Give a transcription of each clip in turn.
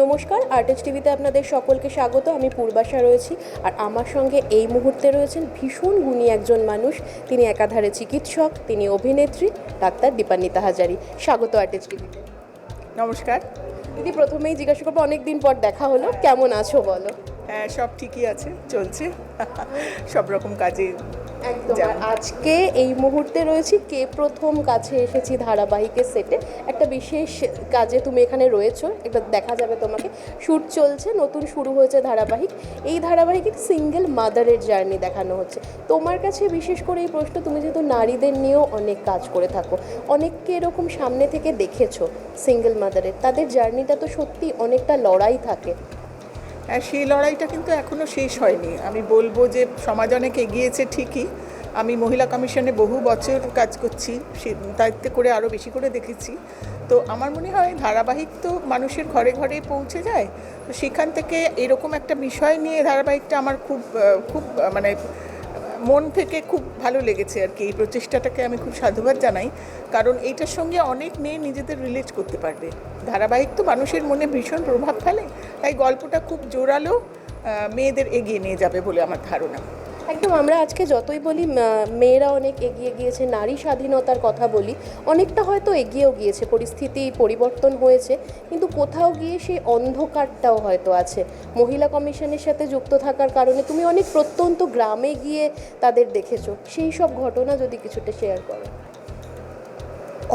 নমস্কার আর্টিস্ট টিভিতে আপনাদের সকলকে স্বাগত। আমি পূর্বাশা রয়েছি আর আমার সঙ্গে এই মুহূর্তে রয়েছেন ভীষণ গুণী একজন মানুষ। তিনি একাধারে চিকিৎসক তিনি অভিনেত্রী ডাক্তার দীপান্বিতা হাজারি। স্বাগত আর্টিস্ট টিভিতে নমস্কার। দিদি প্রথমেই জিজ্ঞাসা করব অনেক দিন পর দেখা হলো। কেমন আছো বলো? হ্যাঁ সব ঠিকই আছে চলছে। সব রকম কাজে একদম। আর আজকে এই মুহূর্তে রয়েছি কে প্রথম কাছে এসেছি ধারাবাহিকের সেটে। একটা বিশেষ কাজে তুমি এখানে রয়েছো এটা দেখা যাবে তোমাকে। শ্যুট চলছে নতুন শুরু হয়েছে ধারাবাহিক। এই ধারাবাহিকে সিঙ্গেল মাদারের জার্নি দেখানো হচ্ছে। তোমার কাছে বিশেষ করে এই প্রশ্ন তুমি যেহেতু নারীদের নিয়েও অনেক কাজ করে থাকো অনেককে এরকম সামনে থেকে দেখেছ সিঙ্গেল মাদারের। তাদের জার্নিটা তো সত্যি অনেকটা লড়াই থাকে। সেই লড়াইটা কিন্তু এখনও শেষ হয়নি। আমি বলব যে সমাজ অনেক এগিয়েছে ঠিকই। আমি মহিলা কমিশনে বহু বছর কাজ করছি, সে দায়িত্বে করে আরও বেশি করে দেখেছি। তো আমার মনে হয় ধারাবাহিক তো মানুষের ঘরে ঘরে পৌঁছে যায়। তো সেখান থেকে এরকম একটা বিষয় নিয়ে ধারাবাহিকটা আমার খুব খুব মানে মন থেকে খুব ভালো লেগেছে আর কি। এই প্রচেষ্টাটাকে আমি খুব সাধুবাদ জানাই। কারণ এইটার সঙ্গে অনেক মেয়ে নিজেদের রিলেট করতে পারবে। ধারাবাহিক তো মানুষের মনে ভীষণ প্রভাব ফেলে, তাই গল্পটা খুব জোরালো মেয়েদের এগিয়ে নিয়ে যাবে বলে আমার ধারণা। একদম, আমরা আজকে যতই বলি মেয়েরা অনেক এগিয়ে গিয়েছে, নারী স্বাধীনতার কথা বলি, অনেকটা হয়তো এগিয়েও গিয়েছে, পরিস্থিতি পরিবর্তন হয়েছে, কিন্তু কোথাও গিয়ে সেই অন্ধকারটাও হয়তো আছে। মহিলা কমিশনের সাথে যুক্ত থাকার কারণে তুমি অনেক প্রত্যন্ত গ্রামে গিয়ে তাদের দেখেছ, সেই সব ঘটনা যদি কিছুটা শেয়ার করো।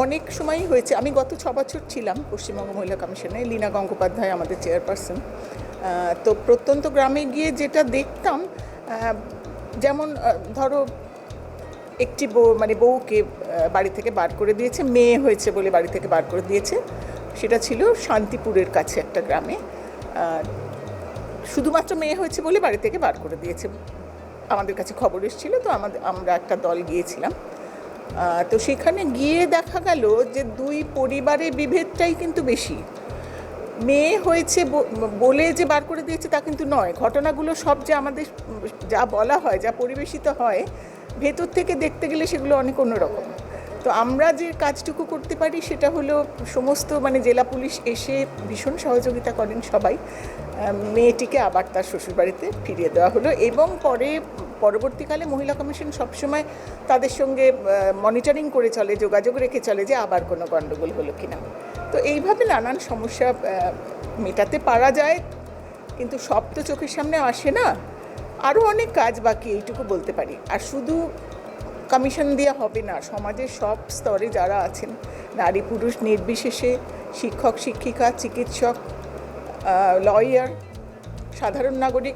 অনেক সময়ই হয়েছে, আমি গত ছ বছর ছিলাম পশ্চিমবঙ্গ মহিলা কমিশনে, লীনা গঙ্গোপাধ্যায় আমাদের চেয়ারপারসন। তো প্রত্যন্ত গ্রামে গিয়ে যেটা দেখতাম যেমন ধরো একটি বউ মানে বউকে বাড়ি থেকে বার করে দিয়েছে, মেয়ে হয়েছে বলে বাড়ি থেকে বার করে দিয়েছে। সেটা ছিল শান্তিপুরের কাছে একটা গ্রামে। শুধুমাত্র মেয়ে হয়েছে বলে বাড়ি থেকে বার করে দিয়েছে। আমাদের কাছে খবর এসেছিল, তো আমাদের আমরা একটা দল গিয়েছিলাম। তো সেখানে গিয়ে দেখা গেল যে দুই পরিবারের বিভেদটাই কিন্তু বেশি। মেয়ে হয়েছে বলে যে বার করে দিয়েছে তা কিন্তু নয়। ঘটনাগুলো সব যে আমাদের যা বলা হয়, যা পরিবেশিত হয়, ভেতর থেকে দেখতে গেলে সেগুলো অনেক অন্যরকম। তো আমরা যে কাজটুকু করতে পারি সেটা হলো সমস্ত মানে জেলা পুলিশ এসে ভীষণ সহযোগিতা করেন সবাই। মেয়েটিকে আবার তার শ্বশুরবাড়িতে ফিরিয়ে দেওয়া হলো এবং পরে পরবর্তীকালে মহিলা কমিশন সবসময় তাদের সঙ্গে মনিটরিং করে চলে, যোগাযোগ রেখে চলে যে আবার কোনো গণ্ডগোল হলো কিনা। তো এইভাবে নানান সমস্যা মেটাতে পারা যায়। কিন্তু সব তো চোখের সামনে আসে না। আরও অনেক কাজ বাকি, এইটুকু বলতে পারি। আর শুধু কমিশন দেওয়া হবে না, সমাজের সব স্তরে যারা আছেন, নারী পুরুষ নির্বিশেষে, শিক্ষক, শিক্ষিকা, চিকিৎসক লয়ার সাধারণ নাগরিক,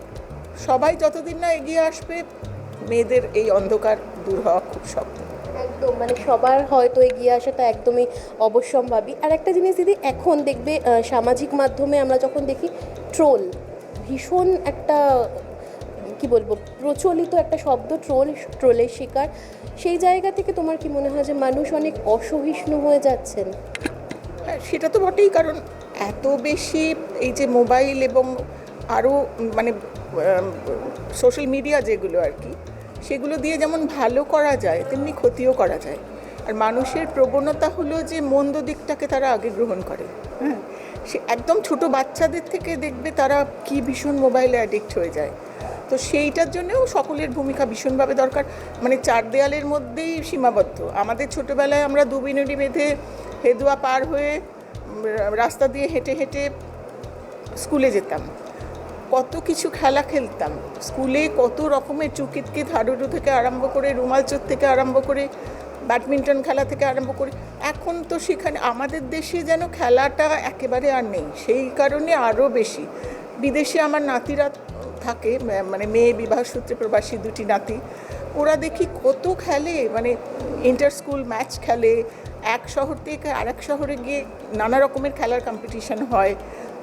সবাই যতদিন না এগিয়ে আসবে, মেয়েদের এই অন্ধকার দূর হওয়া খুব শক্ত একদম মানে সবার হয়তো এগিয়ে আসাটা একদমই অবশ্যম্ভাবী। আর একটা জিনিস দিদি, এখন দেখবে সামাজিক মাধ্যমে আমরা যখন দেখি ট্রোল, ভীষণ একটা, কি বলব, প্রচলিত একটা শব্দ ট্রোল, ট্রোলের শিকার, সেই জায়গা থেকে তোমার কি মনে হয় যে মানুষ অনেক অসহিষ্ণু হয়ে যাচ্ছেন? হ্যাঁ সেটা তো বটেই, কারণ এত বেশি এই যে মোবাইল এবং আরও মানে সোশ্যাল মিডিয়া যেগুলো আর কি সেগুলো দিয়ে যেমন ভালো করা যায়, তেমনি ক্ষতিও করা যায়। আর মানুষের প্রবণতা হলো যে মন্দ দিকটাকে তারা আগে গ্রহণ করে। হ্যাঁ সে একদম ছোট বাচ্চাদের থেকে দেখবে তারা কি ভীষণ মোবাইলে অ্যাডিক্ট হয়ে যায়। তো সেইটার জন্যও সকলের ভূমিকা ভীষণভাবে দরকার। মানে চার দেয়ালের মধ্যেই সীমাবদ্ধ। আমাদের ছোটোবেলায় আমরা দু বিনুড়ি বেঁধে হেদুয়া পার হয়ে রাস্তা দিয়ে হেঁটে হেঁটে স্কুলে যেতাম। কত কিছু খেলা খেলতাম। স্কুলে কত রকমের চুকিতকিত হাডুডু থেকে আরম্ভ করে রুমাল চোর থেকে আরম্ভ করে, ব্যাডমিন্টন খেলা থেকে আরম্ভ করে, এখন তো সেখানে আমাদের দেশে যেন খেলাটা একেবারে আর নেই। সেই কারণে আরও বেশি। বিদেশে আমার নাতিরা থাকে মানে মেয়ে বিবাহ সূত্রে প্রবাসী দুটি নাতি। ওরা দেখি কত খেলে মানে ইন্টার স্কুল ম্যাচ খেলে, এক শহর থেকে আরেক শহরে গিয়ে নানা রকমের খেলার কম্পিটিশন হয়।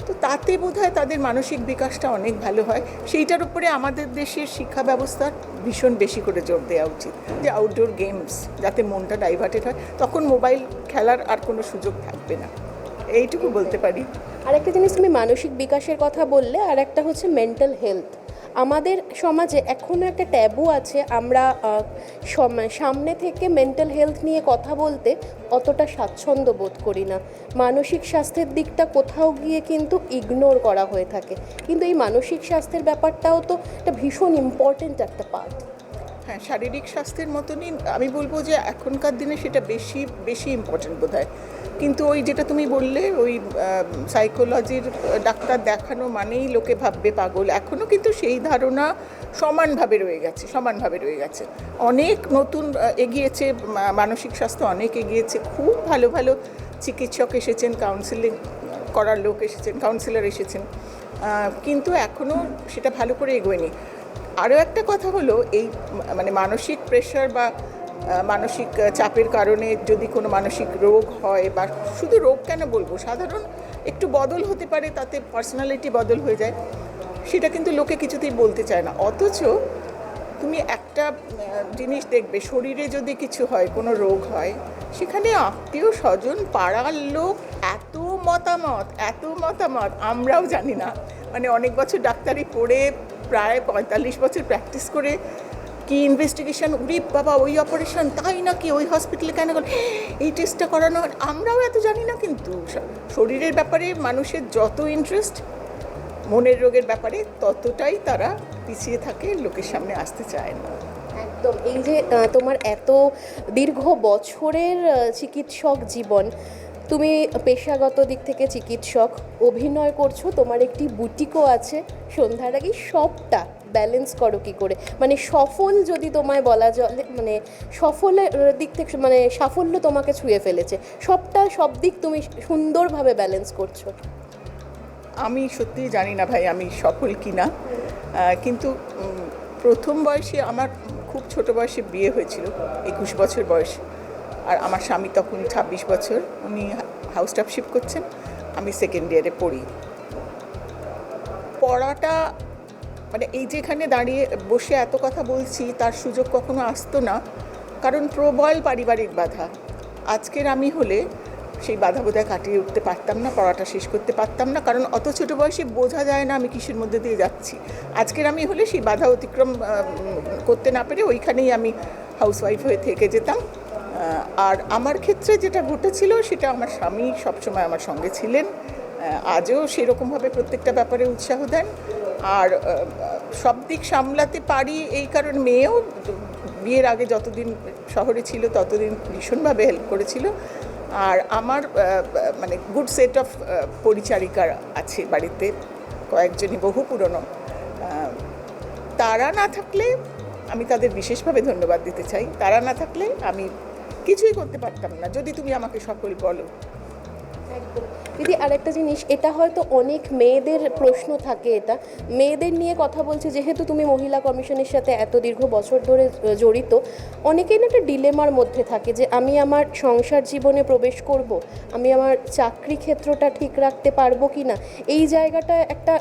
তো তাতে বোধহয় তাদের মানসিক বিকাশটা অনেক ভালো হয়। সেইটার উপরে আমাদের দেশের শিক্ষা ব্যবস্থার ভীষণ বেশি করে জোর দেওয়া উচিত। যে আউটডোর গেমস যাতে মনটা ডাইভার্টেড হয়, তখন মোবাইল খেলার আর কোনো সুযোগ থাকবে না। এইটুকু বলতে পারি। আর একটা জিনিস তুমি মানসিক বিকাশের কথা বললে আর একটা হচ্ছে মেন্টাল হেলথ আমাদের সমাজে এখনও একটা ট্যাবু আছে, আমরা সামনে থেকে মেন্টাল হেলথ নিয়ে কথা বলতে অতটা স্বাচ্ছন্দ্য বোধ করি না। মানসিক স্বাস্থ্যের দিকটা কোথাও গিয়ে কিন্তু ইগনোর করা হয়ে থাকে। কিন্তু এই মানসিক স্বাস্থ্যের ব্যাপারটাও তো একটা ভীষণ ইম্পর্টেন্ট একটা পার্ট হ্যাঁ শারীরিক স্বাস্থ্যের মতনই, আমি বলব যে এখনকার দিনে সেটা বেশি বেশি ইম্পর্টেন্ট বোধ হয় কিন্তু ওই যেটা তুমি বললে, ওই সাইকোলজির ডাক্তার দেখানো মানেই লোকে ভাববে পাগল। এখনও কিন্তু সেই ধারণা সমানভাবে রয়ে গেছে, সমানভাবে রয়ে গেছে। অনেক নতুন এগিয়েছে মানসিক স্বাস্থ্য অনেক এগিয়েছে। খুব ভালো ভালো চিকিৎসক এসেছেন কাউন্সিলিং করার লোক এসেছেন কাউন্সিলর এসেছেন। কিন্তু এখনও সেটা ভালো করে এগোয়নি। আরও একটা কথা হলো, এই মানে মানসিক প্রেশার বা মানসিক চাপের কারণে যদি কোনো মানসিক রোগ হয় বা শুধু রোগ কেন বলব, সাধারণ একটু বদল হতে পারে, তাতে পার্সোনালিটি বদল হয়ে যায়, সেটা কিন্তু লোকে কিছুতেই বলতে চায় না। অথচ তুমি একটা জিনিস দেখবে, শরীরে যদি কিছু হয়, কোনো রোগ হয়, সেখানে আত্মীয় স্বজন, পাড়ার লোক এত মতামত এত মতামত, আমরাও জানি না। মানে অনেক বছর ডাক্তারি পড়ে প্রায় পঁয়তাল্লিশ বছর প্র্যাকটিস করে কি ইনভেস্টিগেশন উরি বাবা, ওই অপারেশন তাই নাকি ওই হসপিটালে কেন গেল এই টেস্টটা করানো। আমরাও এত জানি না কিন্তু শরীরের ব্যাপারে মানুষের যত ইন্টারেস্ট মনের রোগের ব্যাপারে ততটাই তারা পিছিয়ে থাকে, লোকের সামনে আসতে চায় না একদম এই যে তোমার এত দীর্ঘ বছরের চিকিৎসক জীবন তুমি পেশাগত দিক থেকে চিকিৎসক, অভিনয় করছ, তোমার একটি বুটিকও আছে, সন্ধ্যার আগে সবটা ব্যালেন্স করো কি করে? মানে সফল যদি তোমায় বলা চলে মানে সফলের দিক থেকে মানে সাফল্য তোমাকে ছুঁয়ে ফেলেছে, সবটা, সব দিক তুমি সুন্দরভাবে ব্যালেন্স করছ। আমি সত্যিই জানি না ভাই আমি সফল কি না কিন্তু প্রথম বয়সে আমার খুব ছোট বয়সে বিয়ে হয়েছিল, একুশ বছর বয়স। আর আমার স্বামী তখন ছাব্বিশ বছর, উনি হাউস টাফশিপ করছেন, আমি সেকেন্ড ইয়ারে পড়ি। পড়াটা মানে এই যেখানে দাঁড়িয়ে বসে এত কথা বলছি, তার সুযোগ কখনো আসতো না, কারণ প্রবল পারিবারিক বাধা। আজকের আমি হলে সেই বাধা বোধহয় কাটিয়ে উঠতে পারতাম না, পড়াটা শেষ করতে পারতাম না, কারণ অত ছোটো বয়সে বোঝা যায় না আমি কিসের মধ্যে দিয়ে যাচ্ছি। আজকের আমি হলে সেই বাধা অতিক্রম করতে না পেরে ওইখানেই আমি হাউসওয়াইফ হয়ে থেকে যেতাম। আর আমার ক্ষেত্রে যেটা ঘটেছিল, সেটা আমার স্বামী সবসময় আমার সঙ্গে ছিলেন। আজও সেরকমভাবে প্রত্যেকটা ব্যাপারে উৎসাহ দেন। আর সব দিক সামলাতে পারি এই কারণ মেয়েও বিয়ের আগে যতদিন শহরে ছিল, ততদিন ভীষণভাবে হেল্প করেছিল। আর আমার মানে গুড সেট অফ পরিচারিকার আছে বাড়িতে, কয়েকজনই বহু পুরনো। তারা না থাকলে আমি তাদের বিশেষভাবে ধন্যবাদ দিতে চাই। তারা না থাকলে আমি কিছুই করতে পারতাম না। যদি তুমি আমাকে সকল বলো। দিদি, আরেকটা জিনিস, এটা হয়তো অনেক মেয়েদের প্রশ্ন থাকে এটা। মেয়েদের নিয়ে কথা বলছি, যেহেতু তুমি মহিলা কমিশনের সাথে এত দীর্ঘ বছর ধরে জড়িত অনেকেই না একটা ডিলেমার মধ্যে থাকে যে, আমি আমার সংসার জীবনে প্রবেশ করব, আমি আমার চাকরি ক্ষেত্রটা ঠিক রাখতে পারব কি না এই জায়গাটা একটা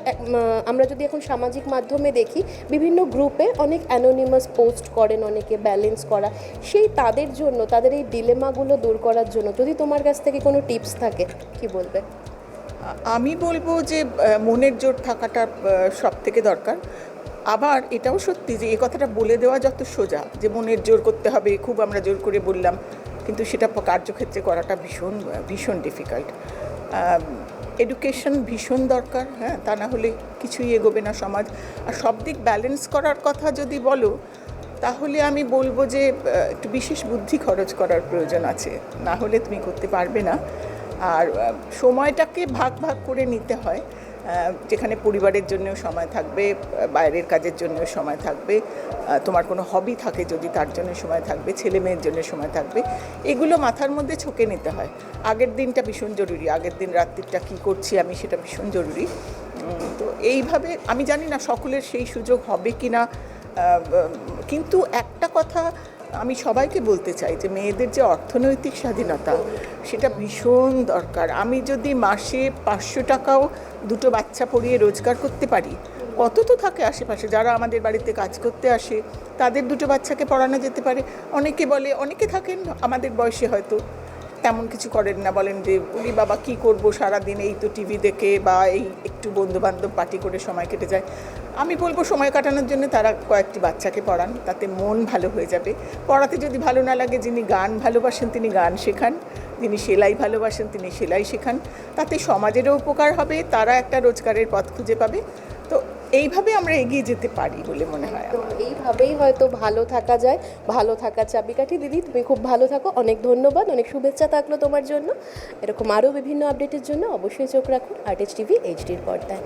আমরা যদি এখন সামাজিক মাধ্যমে দেখি, বিভিন্ন গ্রুপে অনেক অ্যানোনিমাস পোস্ট করেন, অনেকে ব্যালেন্স করা। সেই তাদের জন্য, তাদের এই ডিলেমাগুলো দূর করার জন্য যদি তোমার কাছ থেকে কোনো টিপস থাকে। কি বলবে? আমি বলব যে মনের জোর থাকাটা সব থেকে দরকার। আবার এটাও সত্যি যে, এই কথাটা বলে দেওয়া যত সোজা যে, মনের জোর করতে হবে, খুব আমরা জোর করে বললাম। কিন্তু সেটা কার্যক্ষেত্রে করাটা ভীষণ ভীষণ ডিফিকাল্ট এডুকেশন ভীষণ দরকার হ্যাঁ? তা না হলে কিছুই এগোবে না সমাজ। আর সব দিক ব্যালেন্স করার কথা যদি বলো, তাহলে আমি বলব যে একটু বিশেষ বুদ্ধি খরচ করার প্রয়োজন আছে। না হলে তুমি করতে পারবে না। আর সময়টাকে ভাগ ভাগ করে নিতে হয়। যেখানে পরিবারের জন্যও সময় থাকবে, বাইরের কাজের জন্যও সময় থাকবে তোমার কোনো হবি থাকে যদি তার জন্য সময় থাকবে, ছেলে মেয়ের জন্য সময় থাকবে, এগুলো মাথার মধ্যে ছকে নিতে হয়। আগের দিনটা ভীষণ জরুরি, আগের দিন রাত্রিটা কী করছি আমি সেটা ভীষণ জরুরি। তো এইভাবে, আমি জানি না সকলের সেই সুযোগ হবে কি না কিন্তু একটা কথা আমি সবাইকে বলতে চাই যে মেয়েদের যে অর্থনৈতিক স্বাধীনতা, সেটা ভীষণ দরকার। আমি যদি মাসে পাঁচশো টাকাও দুটো বাচ্চা পড়িয়ে রোজগার করতে পারি, কত তো থাকে আশেপাশে। যারা আমাদের বাড়িতে কাজ করতে আসে, তাদের দুটো বাচ্চাকে পড়ানো যেতে পারে। অনেকে বলে, অনেকে থাকেন, আমাদের বয়সে হয়তো তেমন কিছু করেন না। বলেন যে, উনি বাবা কি করব? সারাদিন এই তো টিভি দেখে বা এই একটু বন্ধু বান্ধব পার্টি করে সময় কেটে যায়। আমি বলব সময় কাটানোর জন্য তারা কয়েকটি বাচ্চাকে পড়ান, তাতে মন ভালো হয়ে যাবে। পড়াতে যদি ভালো না লাগে, যিনি গান ভালোবাসেন তিনি গান শেখান, যিনি সেলাই ভালোবাসেন তিনি সেলাই শেখান। তাতে সমাজেরও উপকার হবে, তারা একটা রোজগারের পথ খুঁজে পাবে। তো এইভাবে আমরা এগিয়ে যেতে পারি বলে মনে হয় তো এইভাবেই হয়তো ভালো থাকা যায়, ভালো থাকার চাবিকাঠি। দিদি, তুমি খুব ভালো থাকো, অনেক ধন্যবাদ, অনেক শুভেচ্ছা থাকল তোমার জন্য। এরকম আরও বিভিন্ন আপডেটের জন্য অবশ্যই চোখ রাখুন আর্টিস্ট টিভি এইচডির পর্দায়।